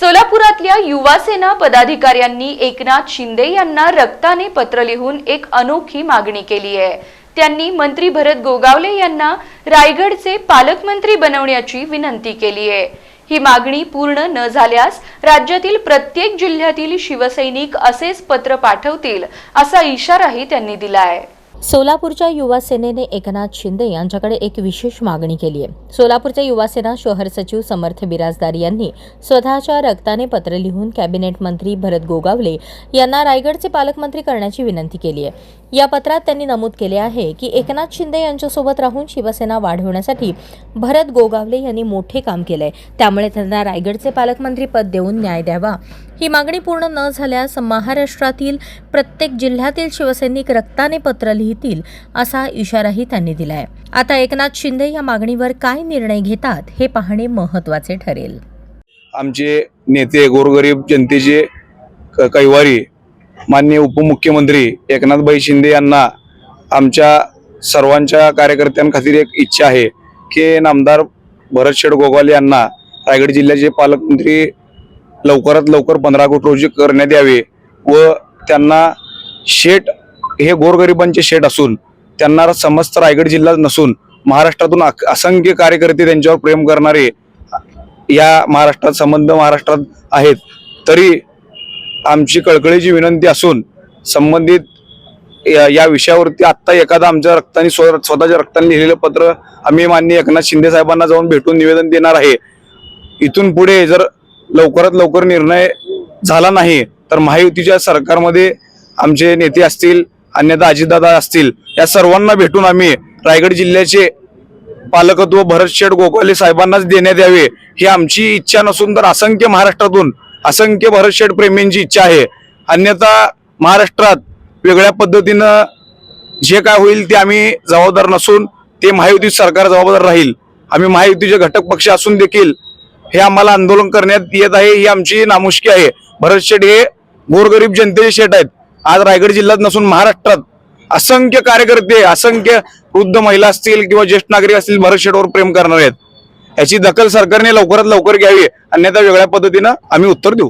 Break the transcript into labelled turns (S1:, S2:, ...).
S1: सोलापुरातल्या युवासेना पदाधिकाऱ्यांनी एकनाथ शिंदे यांना रक्ताने पत्र लिहून एक अनोखी मागणी केली आहे. त्यांनी मंत्री भरत गोगावले यांना रायगडचे पालकमंत्री बनवण्याची विनंती केली आहे. ही मागणी पूर्ण न झाल्यास राज्यातील प्रत्येक जिल्ह्यातील शिवसैनिक असेच पत्र पाठवतील असा इशाराही त्यांनी दिला आहे.
S2: सोलापूरच्या युवा सेनेने एकनाथ शिंदे यांच्याकडे एक विशेष मागणी केली आहे. सोलापूरचे युवासेना शहर सचिव समर्थ बिराजदार यांनी स्वतःच्या रक्ताने पत्र लिहून कॅबिनेट मंत्री भरत गोगावले यांना रायगडचे पालकमंत्री करण्याची विनंती केली आहे. या पत्रात त्यांनी नमूद केले आहे की एकनाथ शिंदे यांच्यासोबत राहून शिवसेना वाढवण्यासाठी भरत गोगावले यांनी मोठे काम केलंय. त्यामुळे त्यांना रायगडचे पालकमंत्री पद देऊन न्याय द्यावा. ही मागणी पूर्ण न झाल्यास महाराष्ट्रातील प्रत्येक जिल्ह्यातील शिवसैनिक रक्ताने पत्र लिहि लिहितील असा इशाराही त्यांनी दिलाय. आता एकनाथ शिंदे या मागणीवर काय निर्णय घेतात हे पाहणे महत्त्वाचे ठरेल.
S3: आमचे नेते गोरगरीब जनतेचे कैवारी माननीय उपमुख्यमंत्री एकनाथभाई शिंदे यांना आमच्या सर्वांच्या कार्यकर्त्यांखातीर एक इच्छा आहे की नामदार भरत शेठ गोगावले यांना रायगड जिल्ह्याचे पालकमंत्री लवकरात लवकर पंधरा कोटी रोजी करण्यात यावे व त्यांना शेठ हे गोरगरिबांचे शेठ असून त्यांना समस्त रायगड जिल्हा नसून महाराष्ट्रातून अक- असंख्य कार्यकर्ते त्यांच्यावर प्रेम करणारे या महाराष्ट्रात संबंध महाराष्ट्रात आहेत. तरी आमची कळकळीची विनंती असून संबंधित या या विषयावरती आत्ता एखादा आमच्या रक्ताने स्व स्वतःच्या रक्ताने लिहिलेलं पत्र आम्ही माननीय एकनाथ शिंदे साहेबांना जाऊन भेटून निवेदन देणार आहे. इथून पुढे जर लवकरात लवकर निर्णय झाला नाही तर महायुतीच्या सरकारमध्ये आमचे नेते असतील अन्यथा अजितदादा असतील या सर्वांना भेटून आम्ही रायगड जिल्ह्याचे पालकत्व भरत शेठ गोपाले साहेबांनाच देण्यात यावे ही आमची इच्छा नसून तर असंख्य महाराष्ट्रातून असंख्य भरत शेठ प्रेमींची इच्छा आहे. अन्यथा महाराष्ट्रात वेगळ्या पद्धतीनं जे काय होईल ते आम्ही जबाबदार नसून ते महायुती सरकार जबाबदार राहील. आम्ही महायुतीचे घटक पक्ष असून देखील हे आम्हाला आंदोलन करण्यात येत आहे ही आमची नामुष्की आहे. भरत शेठ हे गोरगरीब जनतेचे शेठ आहेत. आज रायगड जिल्ह्यात नसून महाराष्ट्रात असंख्य कार्यकर्ते असंख्य वृद्ध महिला असतील किंवा ज्येष्ठ नागरिक असतील भरत शेठवर प्रेम करणार आहेत. याची दखल सरकारने लवकरात लवकर घ्यावी. अन्यथा वेगळ्या पद्धतीनं आम्ही उत्तर देऊ.